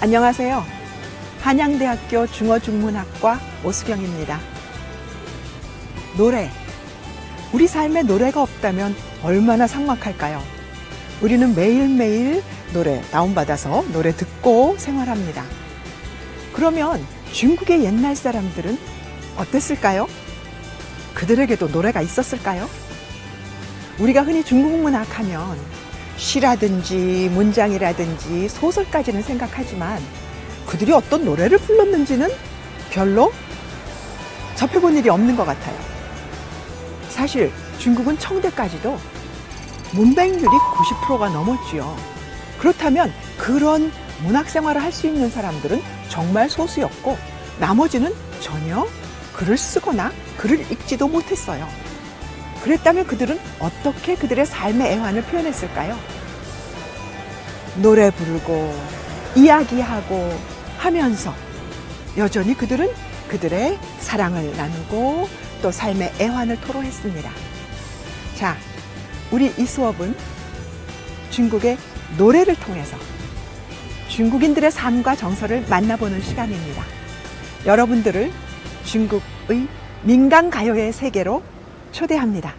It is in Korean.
안녕하세요. 한양대학교 중어중문학과 오수경입니다. 노래. 우리 삶에 노래가 없다면 얼마나 삭막할까요? 우리는 매일매일 노래 다운받아서 노래 듣고 생활합니다. 그러면 중국의 옛날 사람들은 어땠을까요? 그들에게도 노래가 있었을까요? 우리가 흔히 중국 문학 하면 시라든지 문장이라든지 소설까지는 생각하지만 그들이 어떤 노래를 불렀는지는 별로 접해본 일이 없는 것 같아요. 사실 중국은 청대까지도 문맹률이 90%가 넘었지요. 그렇다면 그런 문학 생활을 할 수 있는 사람들은 정말 소수였고 나머지는 전혀 글을 쓰거나 글을 읽지도 못했어요. 그랬다면 그들은 어떻게 그들의 삶의 애환을 표현했을까요? 노래 부르고 이야기하고 하면서 여전히 그들은 그들의 사랑을 나누고 또 삶의 애환을 토로했습니다. 자, 우리 이 수업은 중국의 노래를 통해서 중국인들의 삶과 정서를 만나보는 시간입니다. 여러분들을 중국의 민간 가요의 세계로 초대합니다.